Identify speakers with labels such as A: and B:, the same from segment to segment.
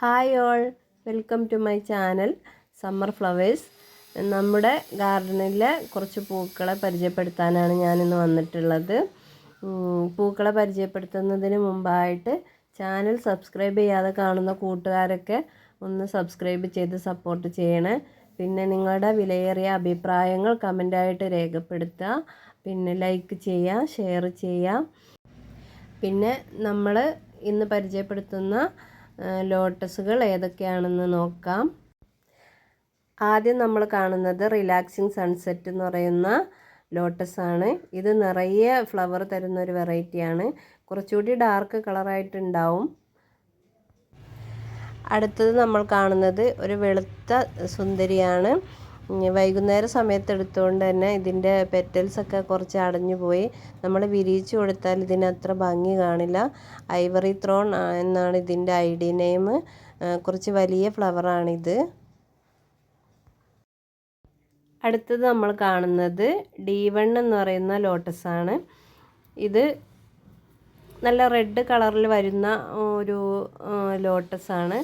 A: Hi all. Welcome to my channel summer flowers. നമ്മുടെ ഗാർഡനിലെ കുറച്ച് പൂക്കളെ പരിചയപ്പെടുത്താനാണ് ഞാനിന്ന് വന്നിട്ടുള്ളത്. പൂക്കളെ പരിചയപ്പെടുത്തുന്നതിന് മുമ്പായിട്ട് ചാനൽ സബ്സ്ക്രൈബ് ചെയ്യാതെ കാണുന്ന കൂട്ടുകാരൊക്കെ ഒന്ന് സബ്സ്ക്രൈബ് ചെയ്ത് സപ്പോർട്ട് ചെയ്യണേ. പിന്നെ നിങ്ങളുടെ വിലയേറിയ അഭിപ്രായങ്ങൾ കമന്റായിട്ട് രേഖപ്പെടുത്തുക. പിന്നെ ലൈക്ക് ചെയ്യുക ഷെയർ ചെയ്യുക. പിന്നെ നമ്മൾ ഇന്ന് പരിചയപ്പെടുത്തുന്ന ലോട്ടസുകൾ ഏതൊക്കെയാണെന്ന് നോക്കാം. ആദ്യം നമ്മൾ കാണുന്നത് റിലാക്സിങ് സൺസെറ്റ് എന്ന് പറയുന്ന ലോട്ടസ് ആണ് ഇത് നിറയെ ഫ്ലവർ തരുന്ന ഒരു വെറൈറ്റിയാണ് കുറച്ചുകൂടി ഡാർക്ക് കളറായിട്ടുണ്ടാവും. അടുത്തത് നമ്മൾ കാണുന്നത് ഒരു വെളുത്ത സുന്ദരിയാണ്. വൈകുന്നേര സമയത്ത് എടുത്തുകൊണ്ട് തന്നെ ഇതിന്റെ പെറ്റൽസൊക്കെ കുറച്ച് അടഞ്ഞു പോയി. നമ്മൾ വിരിയിച്ചു കൊടുത്താൽ ഇതിനത്ര ഭംഗി കാണില്ല. ഐവറി ത്രോൺ എന്നാണ് ഇതിന്റെ ഐ ഡി നെയിം. കുറച്ച് വലിയ ഫ്ലവറാണിത്. അടുത്തത് നമ്മൾ കാണുന്നത് ഡി വൺ എന്ന് പറയുന്ന ലോട്ടസാണ്. ഇത് നല്ല റെഡ് കളറിൽ വരുന്ന ഒരു ലോട്ടസ് ആണ്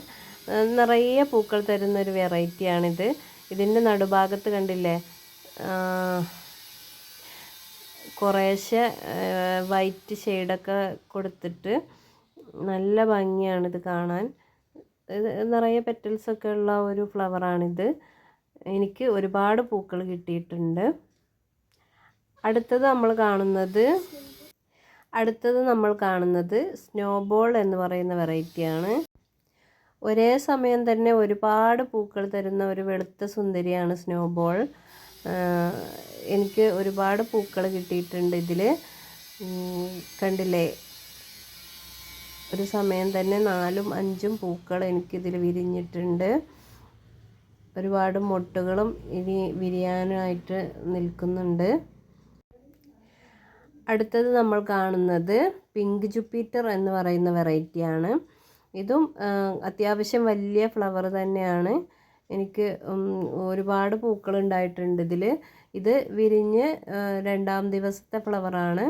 A: നിറയെ പൂക്കൾ തരുന്ന ഒരു വെറൈറ്റിയാണിത്. ഇതിന്റെ നടുഭാഗത്ത് കണ്ടില്ലേ? കുറേശ്ശെ വൈറ്റ് ഷെയ്ഡൊക്കെ കൊടുത്തിട്ട് നല്ല ഭംഗിയാണിത് കാണാൻ. നിറയെ പെറ്റൽസൊക്കെ ഉള്ള ഒരു ഫ്ലവറാണിത് എനിക്ക് ഒരുപാട് പൂക്കൾ കിട്ടിയിട്ടുണ്ട്. അടുത്തത് നമ്മൾ കാണുന്നത് അടുത്തത് നമ്മൾ കാണുന്നത് സ്നോബോൾ എന്ന് പറയുന്ന വെറൈറ്റിയാണ് ഒരേ സമയം തന്നെ ഒരുപാട് പൂക്കൾ തരുന്ന ഒരു വെളുത്ത സുന്ദരിയാണ് സ്നോബോൾ. എനിക്ക് ഒരുപാട് പൂക്കൾ കിട്ടിയിട്ടുണ്ട് ഇതിൽ കണ്ടില്ലേ? ഒരു സമയം തന്നെ നാലും അഞ്ചും പൂക്കൾ എനിക്കിതിൽ വിരിഞ്ഞിട്ടുണ്ട്. ഒരുപാട് മൊട്ടുകളും ഇനി വിരിയാനായിട്ട് നിൽക്കുന്നുണ്ട്. അടുത്തത് നമ്മൾ കാണുന്നത് പിങ്ക് ജുപ്പിറ്റർ എന്ന് പറയുന്ന വെറൈറ്റിയാണ്. ഇതും അത്യാവശ്യം വലിയ ഫ്ലവർ തന്നെയാണ്. എനിക്ക് ഒരുപാട് പൂക്കൾ ഉണ്ടായിട്ടുണ്ട് ഇതിൽ ഇത് വിരിഞ്ഞ് രണ്ടാം ദിവസത്തെ ഫ്ലവറാണ്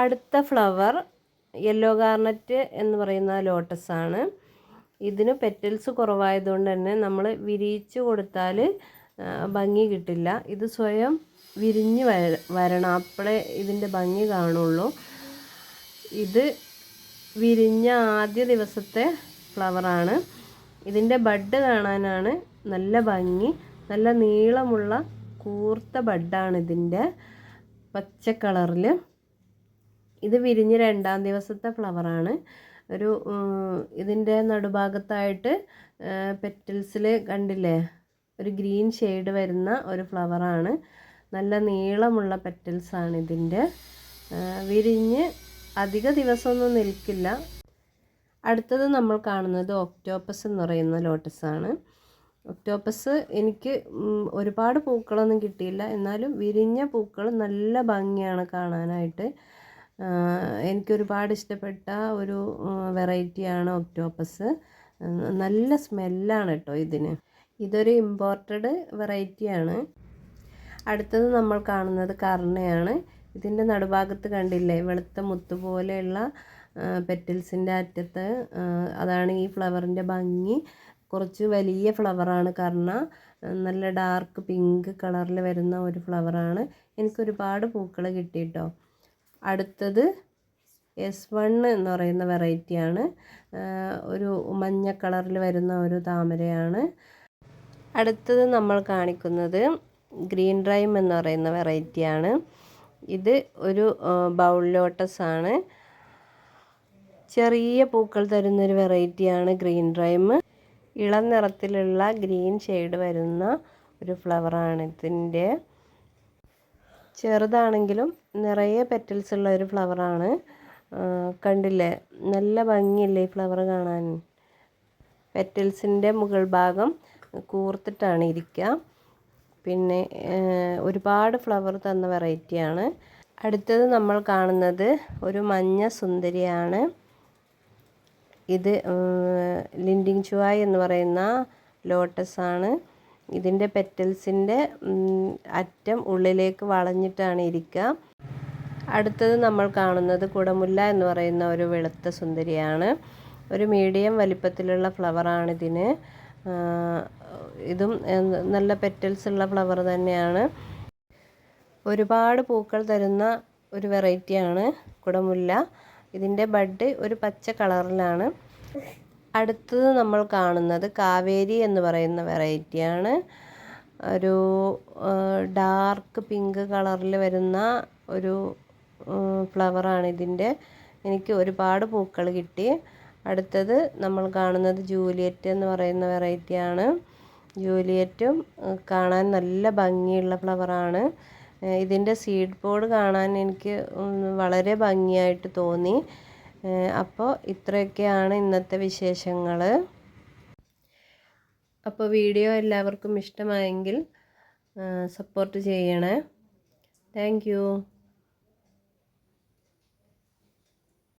A: അടുത്ത ഫ്ലവർ യെല്ലോ ഗാർണറ്റ് എന്ന് പറയുന്ന ലോട്ടസ് ആണ്. ഇതിന് പെറ്റൽസ് കുറവായതുകൊണ്ട് തന്നെ നമ്മൾ വിരിയിച്ച് കൊടുത്താൽ ഭംഗി കിട്ടില്ല. ഇത് സ്വയം വിരിഞ്ഞ് വര വരണം. അപ്പോഴേ ഇതിന്റെ ഭംഗി കാണുള്ളൂ. ഇത് വിരിഞ്ഞ ആദ്യ ദിവസത്തെ ഫ്ലവറാണ്. ഇതിന്റെ ബഡ് കാണാനാണ് നല്ല ഭംഗി നല്ല നീളമുള്ള കൂർത്ത ബഡാണ് ഇതിന്റെ പച്ച കളറിൽ ഇത് വിരിഞ്ഞ് രണ്ടാം ദിവസത്തെ ഫ്ലവറാണ്. ഒരു ഇതിന്റെ നടുഭാഗത്തായിട്ട് പെറ്റൽസിൽ കണ്ടില്ലേ? ഒരു ഗ്രീൻ ഷെയ്ഡ് വരുന്ന ഒരു ഫ്ലവറാണ്. നല്ല നീളമുള്ള പെറ്റൽസാണ് ഇതിന്റെ വിരിഞ്ഞ് അധിക ദിവസമൊന്നും നിൽക്കില്ല. അടുത്തത് നമ്മൾ കാണുന്നത് ഒക്ടോപ്പസ് എന്ന് പറയുന്ന ലോട്ടസാണ് ഒക്ടോപ്പസ് എനിക്ക് ഒരുപാട് പൂക്കളൊന്നും കിട്ടിയില്ല. എന്നാലും വിരിഞ്ഞ പൂക്കൾ നല്ല ഭംഗിയാണ് കാണാനായിട്ട്. എനിക്കൊരുപാട് ഇഷ്ടപ്പെട്ട ഒരു വെറൈറ്റിയാണ് ഒക്ടോപ്പസ് നല്ല സ്മെല്ലാണ് കേട്ടോ ഇതിന്. ഇതൊരു ഇമ്പോർട്ടഡ് വെറൈറ്റിയാണ് അടുത്തത് നമ്മൾ കാണുന്നത് കർണയാണ്. ഇതിന്റെ നടുഭാഗത്ത് കണ്ടില്ലേ വെളുത്ത മുത്ത് പോലെയുള്ള പെറ്റൽസിന്റെ അറ്റത്ത് അതാണ് ഈ ഫ്ലവറിന്റെ ഭംഗി. കുറച്ച് വലിയ ഫ്ലവറാണ് കർണ. ആ, നല്ല ഡാർക്ക് പിങ്ക് കളറിൽ വരുന്ന ഒരു ഫ്ലവറാണ്. എനിക്കൊരുപാട് പൂക്കൾ കിട്ടിയിട്ടോ അടുത്തത് എസ് വൺ എന്ന് പറയുന്ന വെറൈറ്റിയാണ്. ഒരു മഞ്ഞ കളറിൽ വരുന്ന ഒരു താമരയാണ്. അടുത്തത് നമ്മൾ കാണിക്കുന്നത് ഗ്രീൻ ഡ്രൈം എന്ന് പറയുന്ന വെറൈറ്റിയാണ്. ഇത് ഒരു ബൗൾ ലോട്ടസ് ആണ് ചെറിയ പൂക്കൾ തരുന്നൊരു വെറൈറ്റിയാണ് ഗ്രീൻ റൈം ഇളം നിറത്തിലുള്ള ഗ്രീൻ ഷെയ്ഡ് വരുന്ന ഒരു ഫ്ലവറാണ് ഇതിന്റെ. ചെറുതാണെങ്കിലും നിറയെ പെറ്റൽസ് ഉള്ള ഒരു ഫ്ലവറാണ്. കണ്ടില്ലേ? നല്ല ഭംഗിയല്ലേ ഈ ഫ്ലവർ കാണാൻ. പെറ്റൽസിന്റെ മുകൾ ഭാഗം കൂർത്തിട്ടാണ് ഇരിക്കുക. പിന്നെ ഒരുപാട് ഫ്ലവർ തന്ന വെറൈറ്റിയാണ്. അടുത്തത് നമ്മൾ കാണുന്നത് ഒരു മഞ്ഞ സുന്ദരിയാണ്. ഇത് ലിൻഡിങ് ചുവായ് എന്ന് പറയുന്ന ലോട്ടസ് ആണ് ഇതിന്റെ പെറ്റൽസിന്റെ അറ്റം ഉള്ളിലേക്ക് വളഞ്ഞിട്ടാണ് ഇരിക്കുക അടുത്തത് നമ്മൾ കാണുന്നത് കുടമുല്ല എന്ന് പറയുന്ന ഒരു വെളുത്ത സുന്ദരിയാണ്. ഒരു മീഡിയം വലിപ്പത്തിലുള്ള ഫ്ലവറാണിതിന്. ഇതും നല്ല പെറ്റൽസ് ഉള്ള ഫ്ലവർ തന്നെയാണ്. ഒരുപാട് പൂക്കൾ തരുന്ന ഒരു വെറൈറ്റിയാണ് കുടമുല്ല. ഇതിന്റെ ബഡ് ഒരു പച്ച കളറിലാണ്. അടുത്തത് നമ്മൾ കാണുന്നത് കാവേരി എന്ന് പറയുന്ന വെറൈറ്റിയാണ്. ഒരു ഡാർക്ക് പിങ്ക് കളറിൽ വരുന്ന ഒരു ഫ്ലവറാണ് ഇതിന്റെ. എനിക്ക് ഒരുപാട് പൂക്കൾ കിട്ടി. അടുത്തത് നമ്മൾ കാണുന്നത് ജൂലിയറ്റ് എന്ന് പറയുന്ന വെറൈറ്റിയാണ് ജൂലിയറ്റും കാണാൻ നല്ല ഭംഗിയുള്ള ഫ്ലവറാണ് ഇതിന്റെ സീഡ് ബോർഡ് കാണാൻ എനിക്ക് വളരെ ഭംഗിയായിട്ട് തോന്നി. അപ്പോൾ ഇത്രയൊക്കെയാണ് ഇന്നത്തെ വിശേഷങ്ങൾ അപ്പോൾ വീഡിയോ എല്ലാവർക്കും ഇഷ്ടമായെങ്കിൽ സപ്പോർട്ട് ചെയ്യണേ. താങ്ക്